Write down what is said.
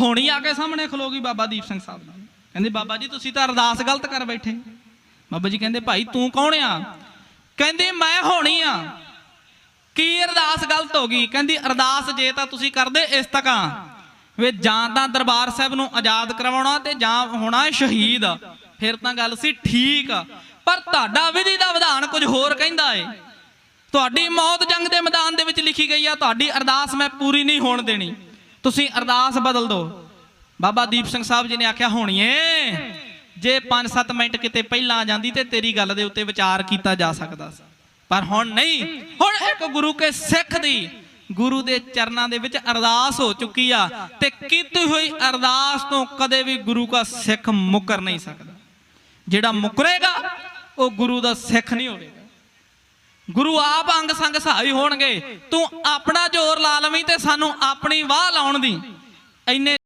ਹੋਣੀ ਆ ਕੇ ਸਾਹਮਣੇ ਖਲੋਗੀ ਬਾਬਾ ਦੀਪ ਸਿੰਘ ਸਾਹਿਬ ਦੀ ਕਹਿੰਦੇ, ਬਾਬਾ ਜੀ, ਤੁਸੀਂ ਤਾਂ ਅਰਦਾਸ ਗਲਤ ਕਰ ਬੈਠੇ। ਬਾਬਾ ਜੀ ਕਹਿੰਦੇ, ਭਾਈ, ਤੂੰ ਕੌਣ ਆ? ਕਹਿੰਦੀ, ਮੈਂ ਹੋਣੀ ਆ। ਕੀ ਅਰਦਾਸ ਗਲਤ ਹੋ ਗਈ? ਕਹਿੰਦੀ, ਅਰਦਾਸ ਜੇ ਤਾਂ ਤੁਸੀਂ ਕਰਦੇ, ਇਸ ਤੱਕਾਂ ਵੇ, ਜਾਂ ਤਾਂ ਦਰਬਾਰ ਸਾਹਿਬ ਨੂੰ ਆਜ਼ਾਦ ਕਰਵਾਉਣਾ ਤੇ ਜਾਂ ਹੋਣਾ ਸ਼ਹੀਦ। ਫਿਰ ਤਾਂ ਗੱਲ ਸੀ ਠੀਕ। ਪਰ ਤੁਹਾਡਾ ਵਿਧੀ ਦਾ ਵਿਧਾਨ ਕੁਝ ਹੋਰ ਕਹਿੰਦਾ ਏ। ਤੁਹਾਡੀ ਮੌਤ ਜੰਗ ਦੇ ਮੈਦਾਨ ਦੇ ਵਿੱਚ ਲਿਖੀ ਗਈ ਆ, ਤੁਹਾਡੀ ਅਰਦਾਸ ਮੈਂ ਪੂਰੀ ਨਹੀਂ ਹੋਣ ਦੇਣੀ। ਤੁਸੀਂ ਅਰਦਾਸ ਬਦਲ ਦਿਓ। ਬਾਬਾ ਦੀਪ ਸਿੰਘ ਸਾਹਿਬ ਜੀ ਨੇ ਆਖਿਆ, ਹੋਣੀਏ, ਜੇ 5-7 ਮਿੰਟ ਕਿਤੇ ਪਹਿਲਾਂ ਆ ਜਾਂਦੀ ਤੇ ਤੇਰੀ ਗੱਲ ਦੇ ਉੱਤੇ ਵਿਚਾਰ ਕੀਤਾ ਜਾ ਸਕਦਾ ਸੀ। ਪਰ ਹੁਣ ਨਹੀਂ। ਹੁਣ ਇੱਕ ਗੁਰੂ ਕੇ ਸਿੱਖ ਦੀ ਗੁਰੂ ਦੇ ਚਰਨਾਂ ਦੇ ਵਿੱਚ ਅਰਦਾਸ ਹੋ ਚੁੱਕੀ ਆ ਤੇ ਕੀਤੀ ਹੋਈ ਅਰਦਾਸ ਤੋਂ ਕਦੇ ਵੀ ਗੁਰੂ ਦਾ ਸਿੱਖ ਮੁਕਰ ਨਹੀਂ ਸਕਦਾ। ਜਿਹੜਾ ਮੁਕਰੇਗਾ, ਉਹ ਗੁਰੂ ਦਾ ਸਿੱਖ ਨਹੀਂ ਹੋਵੇਗਾ। ਗੁਰੂ ਆਪ ਅੰਗ ਸੰਗ ਸਹਾਈ ਹੋਣਗੇ। ਤੂੰ ਆਪਣਾ ਜ਼ੋਰ ਲਾ ਤੇ ਸਾਨੂੰ ਆਪਣੀ ਵਾਹ ਲਾਉਣ ਦੀ। ਇੰਨੇ